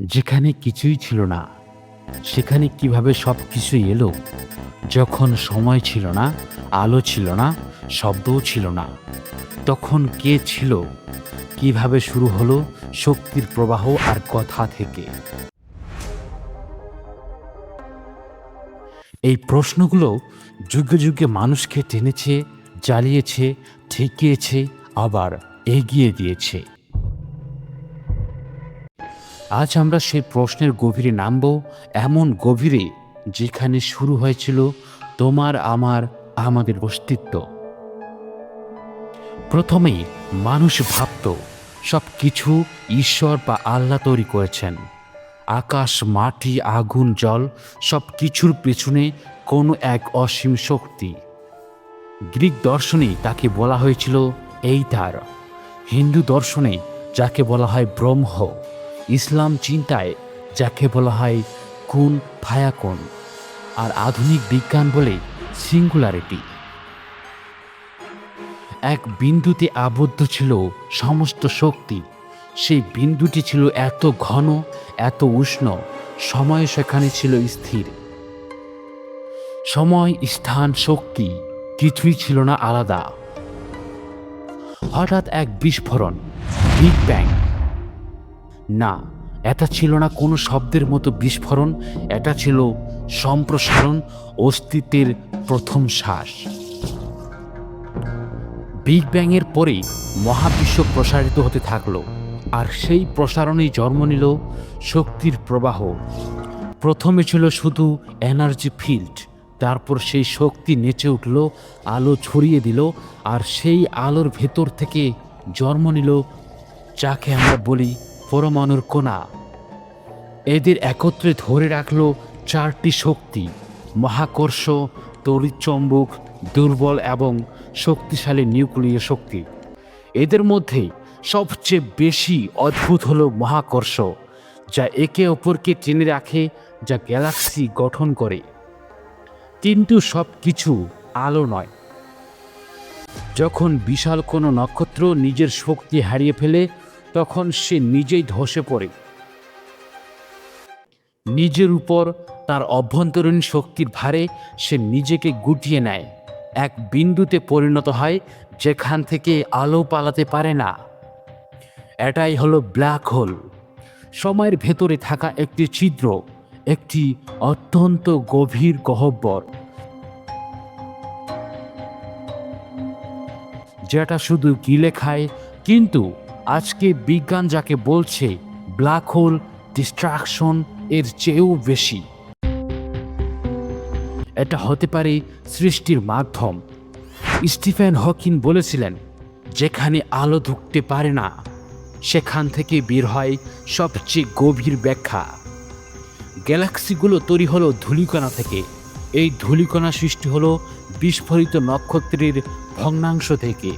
যেখানে কিছুই ছিল না, সেখানে কীভাবে সব কিছু এলো? যখন সময় ছিল না, আলো ছিল না, শব্দও ছিল না, তখন কে ছিল? কীভাবে শুরু হলো শক্তির প্রবাহ আর কথা থেকে? এই প্রশ্নগুলো যুগে যুগে মানুষকে টেনেছে জ্বালিয়েছে ঠেকিয়েছে, আবার এগিয়ে দিয়েছে। আজ আমরা সেই প্রশ্নের গভীরে নামব, এমন গভীরে যেখানে শুরু হয়েছিল তোমার, আমার, আমাদের অস্তিত্ব। প্রথমেই মানুষ ভাবত সব কিছু ঈশ্বর বা আল্লাহ তৈরি করেছেন। আকাশ, মাটি, আগুন, জল সব কিছুর পেছনে কোনো এক অসীম শক্তি। গ্রিক দর্শনে তাকে বলা হয়েছিল এই তার হিন্দু দর্শনে যাকে বলা হয় ব্রহ্ম। ইসলাম চিন্তায়, যাকে বলা হয় কুন ফায়াকুন, আর আধুনিক বিজ্ঞান বলে সিঙ্গুলারিটি। এক বিন্দুতে আবদ্ধ ছিল সমস্ত শক্তি, সেই বিন্দুটি ছিল এত ঘন, এত উষ্ণ, সময় সেখানে ছিল স্থির। সময়, স্থান, শক্তি কিছুই ছিল না আলাদা। হঠাৎ এক বিস্ফোরণ, বিগ ব্যাং। না, এটা ছিল না কোনো শব্দের মতো বিস্ফোরণ, এটা ছিল সম্প্রসারণ, অস্তিত্বের প্রথম শ্বাস। বিগ ব্যাংয়ের পরেই মহাবিশ্ব প্রসারিত হতে থাকল, আর সেই প্রসারণেই জন্ম নিল শক্তির প্রবাহ। প্রথমে ছিল শুধু এনার্জি ফিল্ড তারপর সেই শক্তি নেচে উঠল, আলো ছড়িয়ে দিল, আর সেই আলোর ভেতর থেকে জন্ম নিল, যাকে আমরা বলি পরমাণুর কোনা এদের একত্রে ধরে রাখল চারটি শক্তি, মহাকর্ষ, তড়িৎচম্বক, দুর্বল এবং শক্তিশালী নিউক্লিয় শক্তি। এদের মধ্যে সবচেয়ে বেশি অদ্ভুত হল মহাকর্ষ, যা একে অপরকে টেনে রাখে, যা গ্যালাক্সি গঠন করে। কিন্তু সব কিছু আলো নয়। যখন বিশাল কোনো নক্ষত্র নিজের শক্তি হারিয়ে ফেলে তখন সে নিজেই ধসে পড়ে। নিজের উপর তার অভ্যন্তরীণ শক্তির ভারে সে নিজেকে গুটিয়ে নেয়। এক বিন্দুতে পরিণত হয়, যেখান থেকে আলো পালাতে পারে না। এটাই হলো ব্ল্যাক হোল। সময়ের ভেতরে থাকা একটি ছিদ্র, একটি অত্যন্ত গভীর গহ্বর যেটা শুধু গিলে খায়, কিন্তু আজকে বিজ্ঞান যাকে বলছে ব্ল্যাক হোল ডিস্ট্রাকশন এর চেয়েও বেশি। এটা হতে পারে সৃষ্টির মাধ্যম। স্টিফেন হকিন বলেছিলেন, যেখানে আলো ঢুকতে পারে না, সেখান থেকে বের হয় সবচেয়ে গভীর ব্যাখ্যা। গ্যালাক্সিগুলো তৈরি হলো ধূলিকণা থেকে। এই ধূলিকণা সৃষ্টি হলো বিস্ফোরিত নক্ষত্রের ভগ্নাংশ থেকে।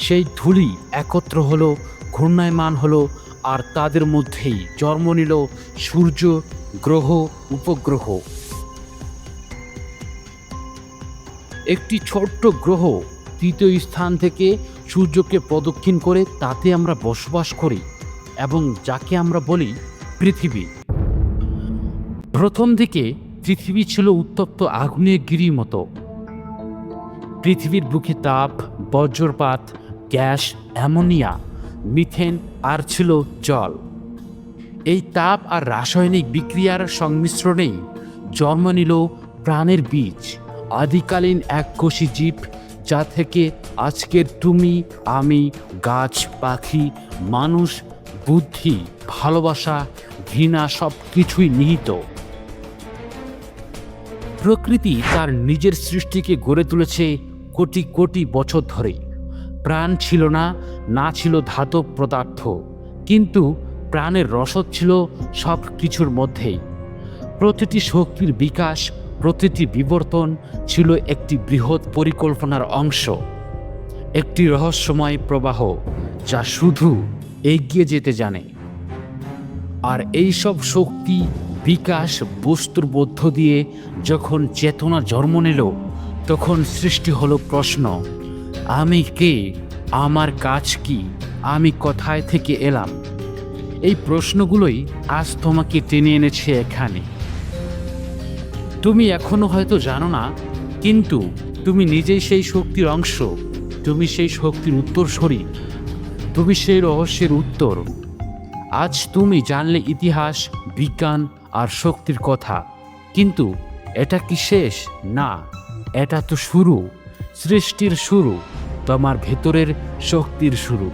সেই ধূলি একত্র হলো, ঘূর্ণায়মান হলো, আর তাদের মধ্যেই জন্ম নিল সূর্য, গ্রহ, উপগ্রহ। একটি ছোট্ট গ্রহ তৃতীয় স্থান থেকে সূর্যকে প্রদক্ষিণ করে তাতে আমরা বসবাস করি এবং যাকে আমরা বলি পৃথিবী। প্রথম দিকে পৃথিবী ছিল উত্তপ্ত আগুনের গিরির মতো পৃথিবীর বুকে তাপ, বজ্রপাত গ্যাস অ্যামোনিয়া, মিথেন আর ছিল জল। এই তাপ আর রাসায়নিক বিক্রিয়ার সংমিশ্রণেই জন্ম নিল প্রাণের বীজ, আদিকালীন এক কোষী জীব যা থেকে আজকের তুমি, আমি, গাছ, পাখি, মানুষ, বুদ্ধি, ভালোবাসা, ঘৃণা সব কিছুই নিহিত। প্রকৃতি তার নিজের সৃষ্টিকে গড়ে তুলেছে কোটি কোটি বছর ধরে। প্রাণ ছিল না না ছিল ধাতব পদার্থ, কিন্তু প্রাণের রসদ ছিল সব কিছুর মধ্যেই। প্রতিটি শক্তির বিকাশ, প্রতিটি বিবর্তন ছিল একটি বৃহৎ পরিকল্পনার অংশ, একটি রহস্যময় প্রবাহ যা শুধু এগিয়ে যেতে জানে। আর এই সব শক্তি, বিকাশ, বস্তুর মধ্য দিয়ে যখন চেতনা জন্ম নিল, তখন সৃষ্টি হলো প্রশ্ন আমি কে? আমার কাজ কি? আমি কোথায় থেকে এলাম? এই প্রশ্নগুলোই আজ তোমাকে টেনে এনেছে এখানে। তুমি এখনও হয়তো জানো না, কিন্তু তুমি নিজেই সেই শক্তির অংশ। তুমি সেই শক্তির উত্তরসূরি তুমি সেই রহস্যের উত্তর। আজ তুমি জানলে ইতিহাস, বিজ্ঞান আর শক্তির কথা। কিন্তু এটা কি শেষ? না, এটা তো শুরু। সৃষ্টির শুরু তোমার ভেতরের শক্তির শুরু